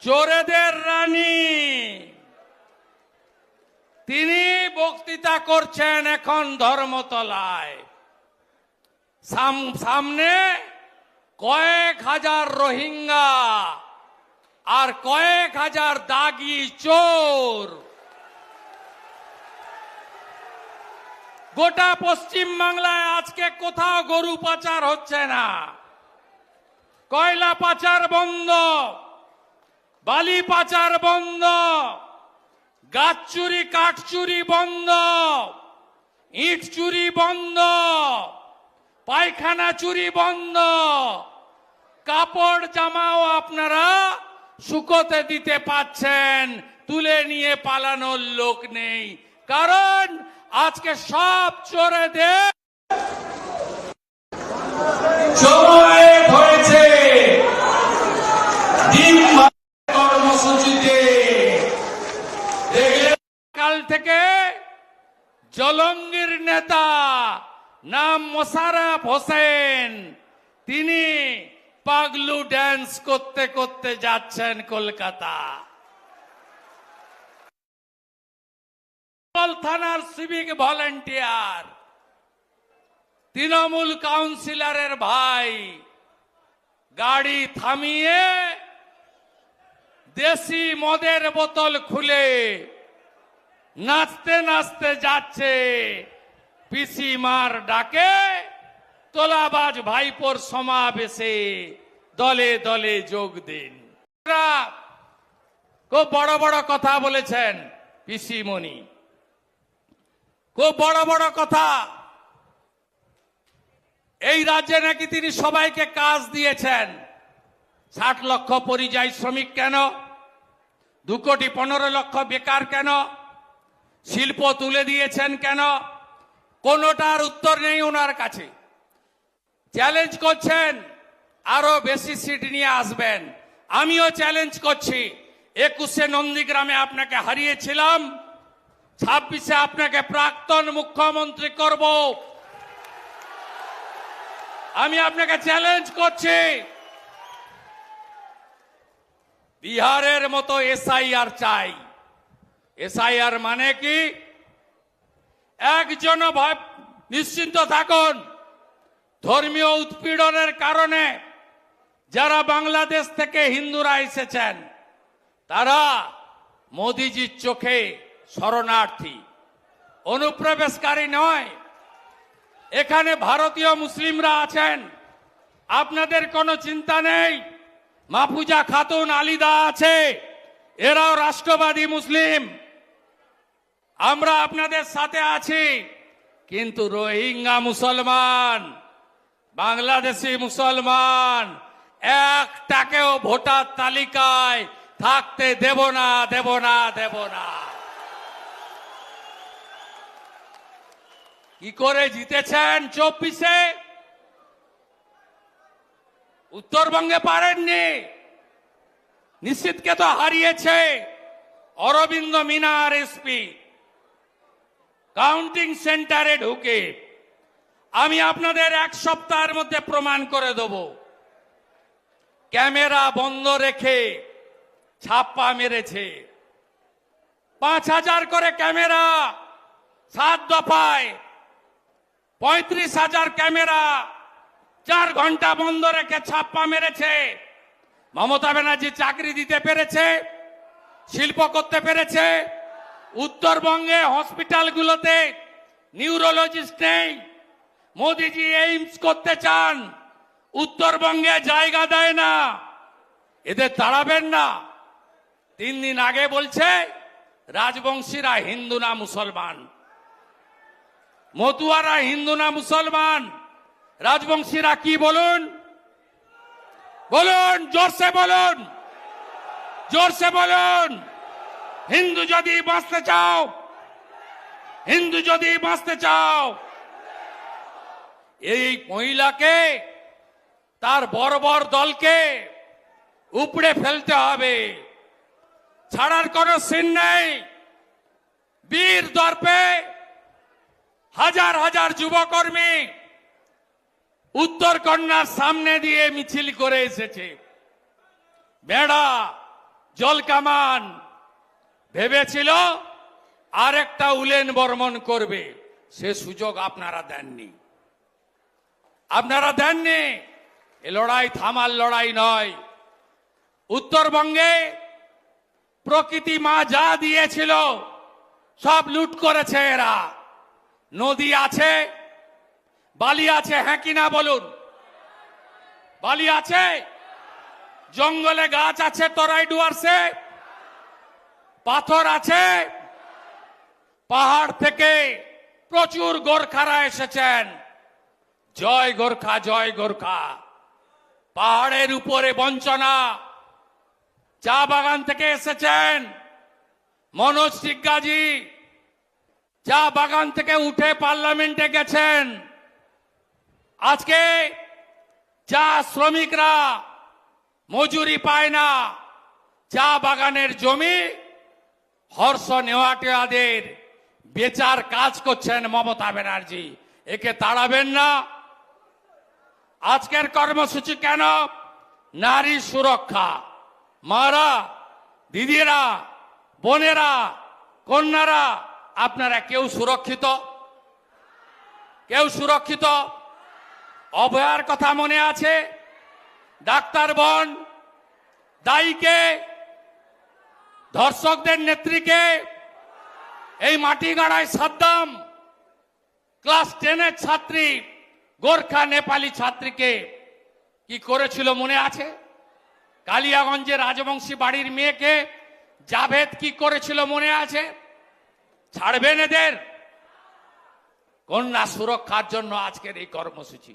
চোরেদের রানী। তিনি বক্তৃতা করছেন এখন ধর্মতলায়। সাম- সামনে কয়েক হাজার রোহিঙ্গা আর কয়েক হাজার দাগি চোর। গোটা পশ্চিম বাংলায় আজকে কোথাও গরু পাচার হচ্ছে না। কয়লা পাচার বন্ধ। বালি পাচার বন্ধ, গাছ চুরি, কাঠ চুরি বন্ধ, ইট চুরি বন্ধ, পায়খানা চুরি বন্ধ, কাপড় জামাও আপনারা শুকোতে দিতে পাচ্ছেন, তুলে নিয়ে পালানোর লোক নেই। কারণ আজকে সব চোরেদের সময় থেকে জলঙ্গির নেতা নাম মোশারফ হোসেন। তিনি পাগলু ড্যান্স করতে করতে যাচ্ছেন কলকাতা। থানার সিভিক ভলেন্টিয়ার তৃণমূল কাউন্সিলরের ভাই, গাড়ি থামিয়ে দেশি মদের বোতল খুলে নাচতে নাচতে যাচ্ছে। পিসিমার ডাকে তোলাবাজ ভাইপোর সমাবেশে দলে দলে যোগ দিন। খুব বড় বড় কথা বলেছেন পিসিমণি। খুব বড় বড় কথা। এই রাজ্যে নাকি তিনি সবাইকে কাজ দিয়েছেন। ষাট লক্ষ পরিযায়ী শ্রমিক কেন? দু কোটি পনেরো লক্ষ বেকার কেন? শিল্প তুলে দিয়েছেন কেন? কোনোটার উত্তর নেই ওনার কাছে। চ্যালেঞ্জ করছেন, আরও বেশি সিট নিয়ে আসবেন। আমিও চ্যালেঞ্জ করছি। একুশে নন্দীগ্রামে আপনাকে হারিয়েছিলাম। ছাব্বিশে আপনাকে প্রাক্তন মুখ্যমন্ত্রী করব। আমি আপনাকে চ্যালেঞ্জ করছি। বিহারের মতো এসআইআর চাই। এসআইআর মানে কি? একজন নিশ্চিন্ত থাকুন। ধর্মীয় উৎপীড়নের কারণে যারা বাংলাদেশ থেকে হিন্দুরা এসেছেন, তারা মোদিজির চোখে শরণার্থী। অনুপ্রবেশকারী নয়। এখানে ভারতীয় মুসলিমরা আছেন। আপনাদের কোনো চিন্তা নেই? মাহফুজা খাতুন আলিদা আছে। এরাও রাষ্ট্রবাদী মুসলিম। আমরা আপনাদের সাথে আছি, কিন্তু রোহিঙ্গা মুসলমান, বাংলাদেশি মুসলমান, একটাকেও ভোটার তালিকায় থাকতে দেব না দেব না দেব না। কি করে জিতেছেন চব্বিশে? উত্তরবঙ্গে পারেননি। নিশ্চিতকে তো হারিয়েছে অরবিন্দ মিনার এসপি। কাউন্টিং সেন্টারে ঢুকে আমি আপনাদের এক সপ্তাহের মধ্যে প্রমাণ করে দেব। ক্যামেরা বন্ধ রেখে ছাপ্পা মেরেছে। পাঁচ হাজার করে ক্যামেরা সাত দফায়। পঁয়ত্রিশ হাজার ক্যামেরা চার ঘণ্টা বন্ধ রেখে ছাপ্পা মেরেছে। মমতা ব্যানার্জি চাকরি দিতে পেরেছে, শিল্প করতে পেরেছে। উত্তরবঙ্গে হসপিটালগুলোতে নিউরোলজিস্ট নেই। মোদিজি এইমস করতে চান, উত্তরবঙ্গে জায়গা দেয় না। এদের তাড়াবেন না। তিন দিন আগে বলছে, রাজবংশীরা হিন্দু না মুসলমান। মতুয়ারা হিন্দু না মুসলমান। রাজবংশীরা কি বলুন? বলুন, জোরসে বলুন। জোরসে বলুন। হিন্দু যদি বাঁচতে চাও, হিন্দু যদি বাঁচতে চাও, এই মহিলাকে, তার বর্বর দলকে উপড়ে ফেলতে হবে। ছাড়ার কোনো সিন নেই। বীর দর্পে হাজার হাজার যুবকর্মী উত্তর কন্যার সামনে দিয়ে মিছিল করে এসেছে। বেড়া, জলকামান ভেবেছিল আর একটা উলেন বর্মন করবে। সে সুযোগ আপনারা দেননি। আপনারা দেননি। এ লড়াই থামার লড়াই নয়। উত্তরবঙ্গে প্রকৃতি মা যা দিয়েছিল, সব লুট করেছে এরা। নদী আছে, বালি আছে হ্যাঁ কিনা বলুন? বালি আছে, জঙ্গলে গাছ আছে, তরাই ডুয়ার্সে। পাথর আছে। পাহাড় থেকে প্রচুর গোর্খারা এসেছেন। জয় গোর্খা জয় গোর্খা। পাহাড়ের উপরে বঞ্চনা। চা বাগান থেকে এসেছেন মনোজ সিজ্ঞাজি চা বাগান থেকে উঠে পার্লামেন্টে গেছেন। আজকে চা শ্রমিকরা মজুরি পায় না। চা বাগানের জমি হর্ষ নেওয়াটিয়াদের বেচার কাজ করছেন মমতা ব্যানার্জি। একে তাড়াবেন না। আজকের কর্মসূচি কেন? নারী সুরক্ষা। মারা, দিদিরা, বোনেরা, কন্যারা, আপনারা কেউ সুরক্ষিত? কেউ সুরক্ষিত? অভয়ার কথা মনে আছে? ডাক্তার বোন, দায়ীকে ধর্ষকদের নেত্রীকে এই মাটি গাড়ায় সাদ্দাম, ক্লাস টেনের ছাত্রী, গোর্খা নেপালি ছাত্রীকে কি করেছিল মনে আছে? কালিয়াগঞ্জে রাজবংশী বাড়ির মেয়েকে জাভেদ কি করেছিল মনে আছে? ছাড়বেন এদের? কন্যা সুরক্ষার জন্য আজকের এই কর্মসূচি।